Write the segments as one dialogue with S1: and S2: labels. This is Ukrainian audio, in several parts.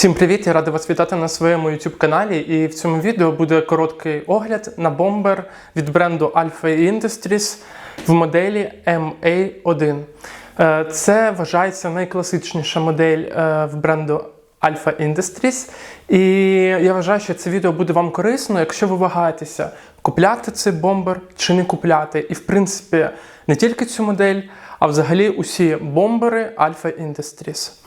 S1: Всім привіт! Я радий вас вітати на своєму YouTube каналі. І в цьому відео буде короткий огляд на бомбер від бренду Alpha Industries в моделі MA1. Е, Це вважається найкласичніша модель е, в бренду Alpha Industries. І я вважаю, що це відео буде вам корисно, якщо ви вагаєтеся, купляти цей бомбер чи не купляти. І в принципі, не тільки цю модель, а взагалі усі бомбери Alpha Industries.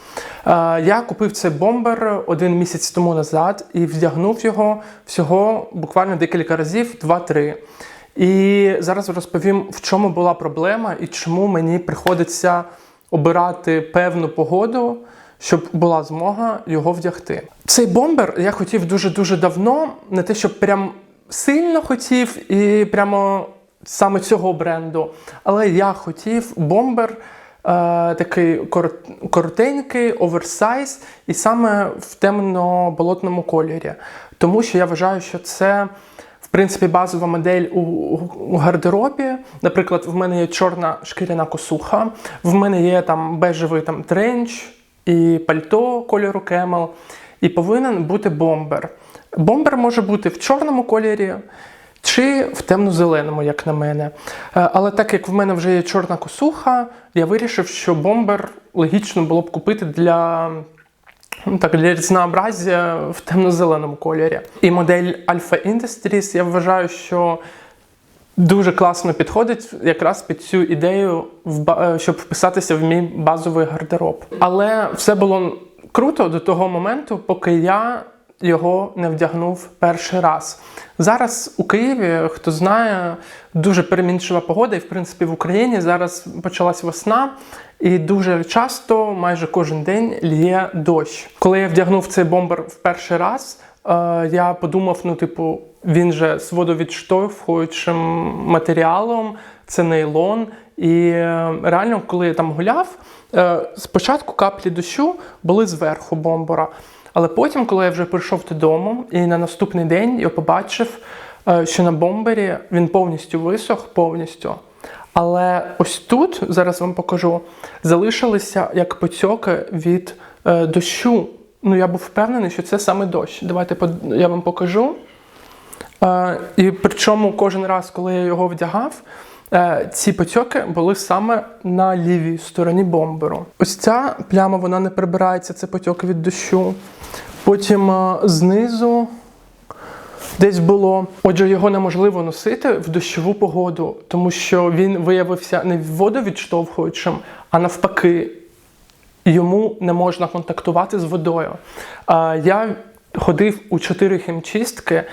S1: Е, Я купив цей бомбер один місяць тому назад і вдягнув його всього буквально декілька разів, 2-3. І зараз розповім, в чому була проблема і чому мені приходиться обирати певну погоду, щоб була змога його вдягти. Цей бомбер я хотів дуже-дуже давно, не те, щоб прям сильно хотів і прямо саме цього бренду, але я хотів бомбер. Е, такий корот- коротенький, оверсайз, і саме в темно-болотному кольорі. Тому що я вважаю, що це. В принципі, базова модель у гардеробі. Наприклад, в мене є чорна шкіряна косуха, в мене є там бежевий там тренч і пальто кольору кемел, і повинен бути бомбер. Бомбер може бути в чорному кольорі, чи в темно-зеленому, як на мене. Е, Але так як в мене вже є чорна косуха, я вирішив, що бомбер логічно було б купити для. ну, Так, для різнообразія в темно-зеленому кольорі. І модель Alpha Industries я вважаю, що дуже класно підходить якраз під цю ідею, е, щоб вписатися в мій базовий гардероб. Але все було круто до того моменту, поки я його не вдягнув перший раз. Зараз у Києві, хто знає, дуже перемінчива погода, і в принципі в Україні зараз почалась весна, і дуже часто, майже кожен день, лє дощ. Коли я вдягнув цей бомбер в перший раз, е, я подумав: ну, типу, він же з водовідштовхуючим матеріалом, це нейлон. І е, реально, коли я там гуляв, е, спочатку каплі дощу були зверху бомбора. Але потім, коли я вже прийшов додому, і на наступний день я побачив, е, що на бомбері він повністю висох, повністю. Але ось тут, зараз вам покажу, залишилися як потьоки від е, дощу. Ну, я був впевнений, що це саме дощ. Давайте я вам покажу. Е, і причому кожен раз, коли я його вдягав, ці потьоки були саме на лівій стороні бомберу. Ось ця пляма вона не прибирається, це потьоки від дощу. Потім е, знизу десь було. Отже, його неможливо носити в дощову погоду, тому що він виявився не водовідштовхуючим, а навпаки, йому не можна контактувати з водою. Я ходив у чотири хімчистки.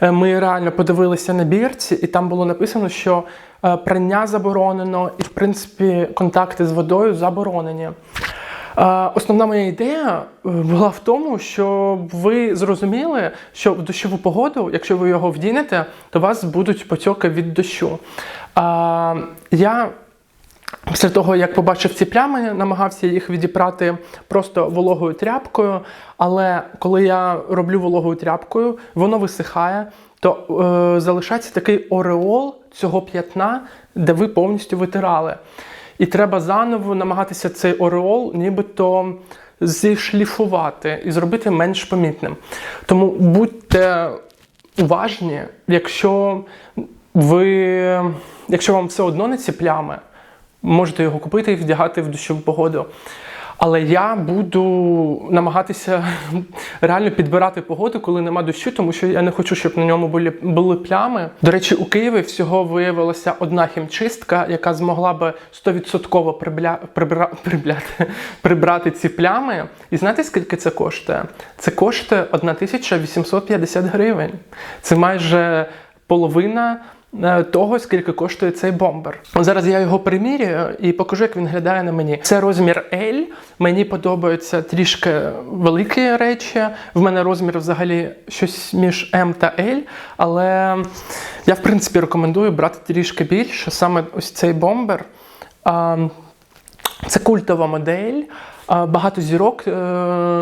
S1: Е, Ми реально подивилися на бірці, і там було написано, що е, прання заборонено, і, в принципі, контакти з водою заборонені. Е, Основна моя ідея була в тому, щоб ви зрозуміли, що в дощову погоду, якщо ви його вдінете, то у вас будуть потьоки від дощу. Я Після того, як побачив ці плями, намагався їх відіпрати просто вологою тряпкою. Але коли я роблю вологою тряпкою, воно висихає, то е, залишається такий ореол цього п'ятна, де ви повністю витирали. І треба заново намагатися цей ореол нібито зішліфувати і зробити менш помітним. Тому будьте уважні, якщо ви, якщо вам все одно не ці плями, можете його купити і вдягати в дощову погоду. Але я буду намагатися реально підбирати погоду, коли нема дощу, тому що я не хочу, щоб на ньому були, були плями. До речі, у Києві всього виявилася одна хімчистка, яка змогла би 100% прибля, прибра, прибляти, прибрати ці плями. І знаєте, скільки це коштує? Це коштує 1850 гривень. Це майже половина того, скільки коштує цей бомбер. Зараз я його примірюю і покажу, як він виглядає на мені. Це розмір L. Мені подобаються трішки великі речі. В мене розмір взагалі щось між M та L, але я в принципі рекомендую брати трішки більше. Саме ось цей бомбер. Це культова модель. Багато зірок е,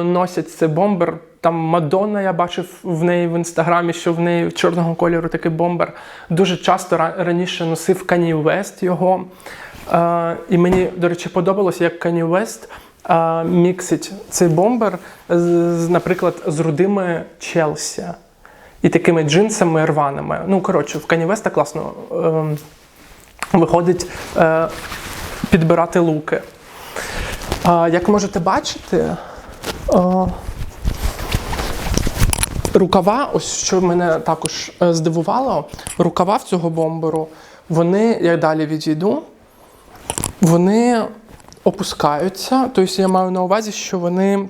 S1: носять цей бомбер. Там Мадонна, я бачив в неї в інстаграмі, що в неї чорного кольору такий бомбер. Дуже часто раніше носив Кані Вест його. Е, і мені, до речі, подобалося, як Кані Вест е, міксить цей бомбер, наприклад, з рудими Челсі і такими джинсами рваними. Ну, коротше, в Kanye West класно е, виходить підбирати луки. Як можете бачити, рукава, ось що мене також е, здивувало, рукава в цього бомберу, вони, я далі відійду, вони опускаються. Тобто я маю на увазі, що вони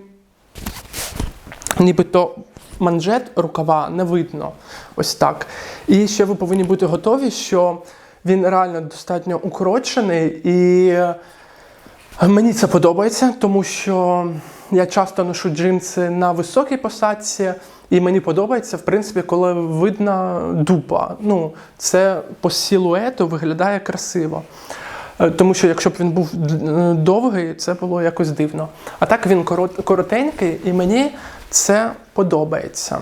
S1: нібито манжет рукава не видно. Ось так. І ще ви повинні бути готові, що він реально достатньо укорочений і. Мені це подобається, тому що я часто ношу джинси на високій посадці, і мені подобається, в принципі, коли видна дупа. Ну, це по силуету виглядає красиво. Е, Тому що якщо б він був довгий, це було якось дивно. А так він корот- коротенький, і мені це подобається.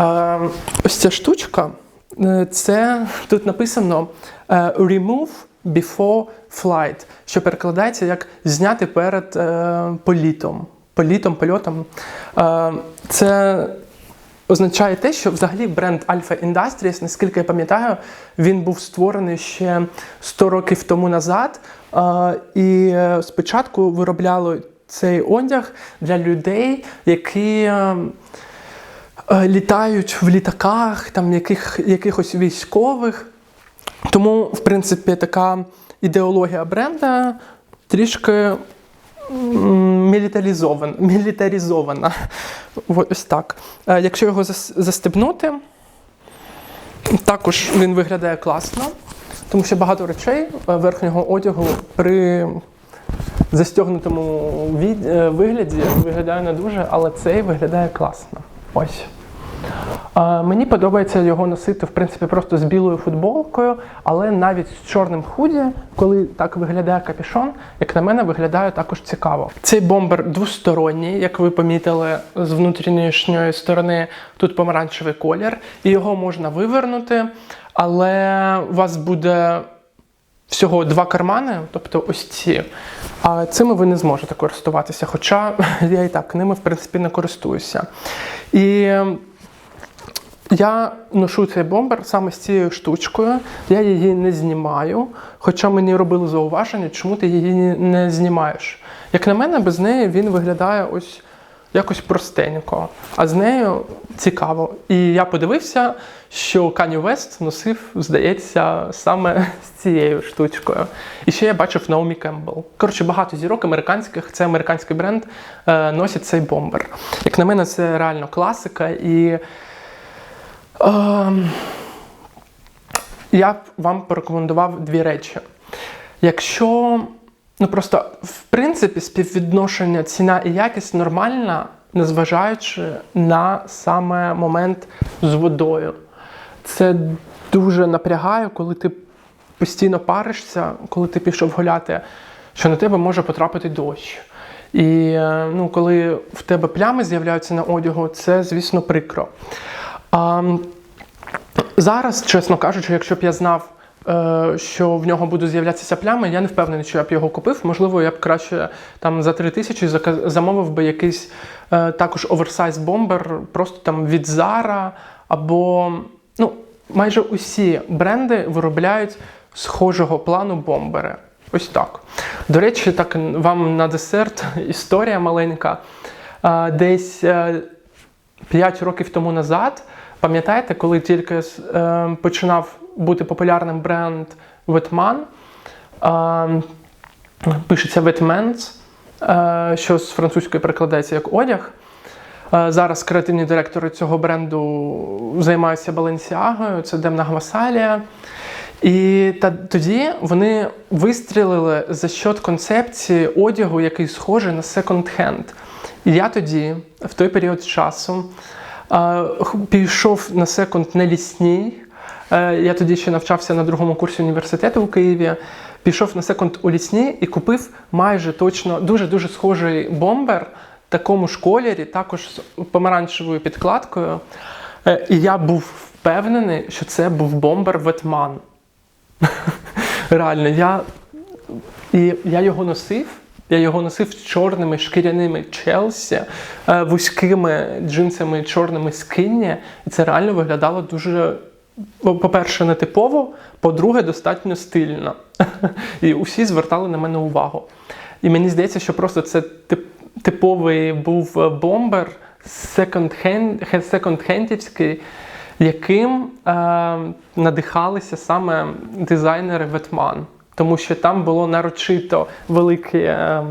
S1: Е, Ось ця штучка, е, це тут написано е, Remove before flight, що перекладається як зняти перед е, політом. Політом, польотом. Е, Це означає те, що взагалі бренд Alpha Industries, наскільки я пам'ятаю, він був створений ще 100 років тому назад. Е, І е, спочатку виробляли цей одяг для людей, які. Е, літають в літаках, там яких, якихось військових. Тому, в принципі, така ідеологія бренда трішки мілітаризована. мілітаризована. Ось так. Е, Якщо його зас- застебнути, також він виглядає класно, тому що багато речей е, верхнього одягу при застягнутому вигляді виглядає не дуже, але цей виглядає класно. Ось. Мені подобається його носити, в принципі, просто з білою футболкою, але навіть з чорним худі, коли так виглядає капюшон, як на мене, виглядає також цікаво. Цей бомбер двосторонній, як ви помітили, з внутрішньої сторони тут помаранчевий колір, і його можна вивернути, але у вас буде всього два кармани, тобто ось ці. А цими ви не зможете користуватися, хоча я і так ними, в принципі, не користуюся. І я ношу цей бомбер саме з цією штучкою. Я її не знімаю, хоча мені робили зауваження, чому ти її не знімаєш. Як на мене, без неї він виглядає ось якось простенько, а з нею цікаво. І я подивився, що Kanye West носив, здається, саме з цією штучкою. І ще я бачив Наомі Кембл. Коротше, багато зірок американських, це американський бренд, е, носять цей бомбер. Як на мене, це реально класика. І Ем, я б вам порекомендував дві речі. Якщо, ну просто, в принципі, співвідношення ціна і якість нормальна, незважаючи на саме момент з водою. Це дуже напрягає, коли ти постійно паришся, коли ти пішов гуляти, що на тебе може потрапити дощ. І е, ну, коли в тебе плями з'являються на одягу, це, звісно, прикро. А, зараз, чесно кажучи, якщо б я знав, що в нього будуть з'являтися плями, я не впевнений, що я б його купив. Можливо, я б краще там за 3 тисячі замовив би якийсь е, також оверсайз бомбер, просто там від Zara, або ну, майже усі бренди виробляють схожого плану бомбери. Ось так. До речі, так вам на десерт історія маленька. Е, Десь е, 5 років тому назад, пам'ятаєте, коли тільки е, починав бути популярним бренд Wetman, е, пишеться Wetmans, е, що з французької перекладається як одяг. Е, Зараз креативні директори цього бренду займаються Баленсіагою, це Демна Гвасалія. І та тоді вони вистрілили за счет концепції одягу, який схожий на секонд-хенд. І я тоді, в той період часу, пішов на секонд на лісній. Е, Я тоді ще навчався на другому курсі університету у Києві. Пішов на секонд у лісній і купив майже точно дуже-дуже схожий бомбер в такому ж кольорі, також з помаранчевою підкладкою. Е, І я був впевнений, що це був бомбер Ветман. Реально, я, і я його носив, Я його носив з чорними шкіряними Челсі, е, вузькими джинсами, чорними скинні. І це реально виглядало дуже. по- По-перше, нетипово, по-друге, достатньо стильно. І усі звертали на мене увагу. І мені здається, що просто це типовий був е, бомбер секонд-хенд, секонд-хендівський, яким е, надихалися саме дизайнери Ветман. Тому що там було нарочито великі е,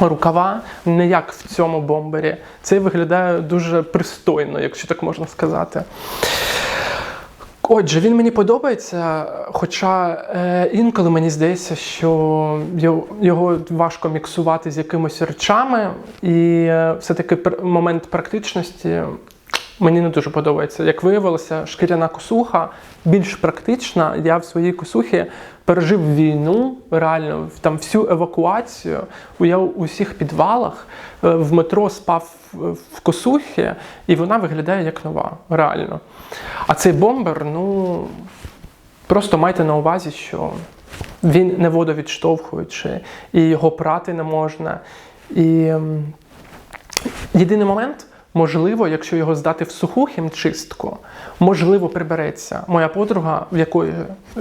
S1: рукава, не як в цьому бомбері. Це виглядає дуже пристойно, якщо так можна сказати. Отже, він мені подобається, хоча е, інколи мені здається, що його, важко міксувати з якимись речами, і е, все-таки момент практичності мені не дуже подобається. Як виявилося, шкіряна косуха більш практична. Я в своїй косухі пережив війну, реально там всю евакуацію. Я у усіх підвалах е, в метро спав в- в косухі, і вона виглядає як нова, реально. А цей бомбер, ну просто майте на увазі, що він не водовідштовхуючий, і його прати не можна. І єдиний момент, можливо, якщо його здати в суху хімчистку, можливо, прибереться. Моя подруга, в якої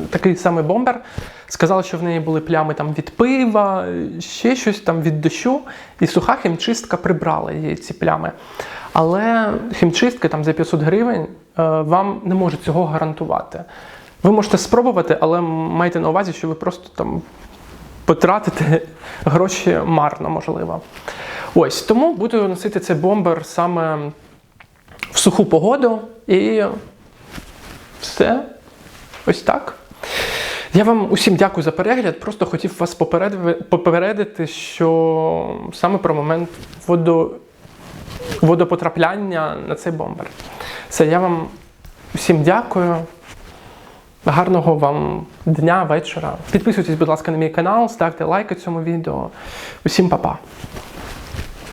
S1: такий самий бомбер, сказала, що в неї були плями там від пива, ще щось там від дощу, і суха хімчистка прибрала їй ці плями. Але хімчистки там за 500 гривень е, вам не можуть цього гарантувати. Ви можете спробувати, але майте на увазі, що ви просто там потратите гроші марно, можливо. Ось тому буду носити цей бомбер саме в суху погоду і все. Ось так. Я вам усім дякую за перегляд. Просто хотів вас попередити, що саме про момент водо, водопотрапляння на цей бомбер. Все, я вам усім дякую. Гарного вам дня, вечора. Підписуйтесь, будь ласка, на мій канал, ставте лайки цьому відео. Усім па-па.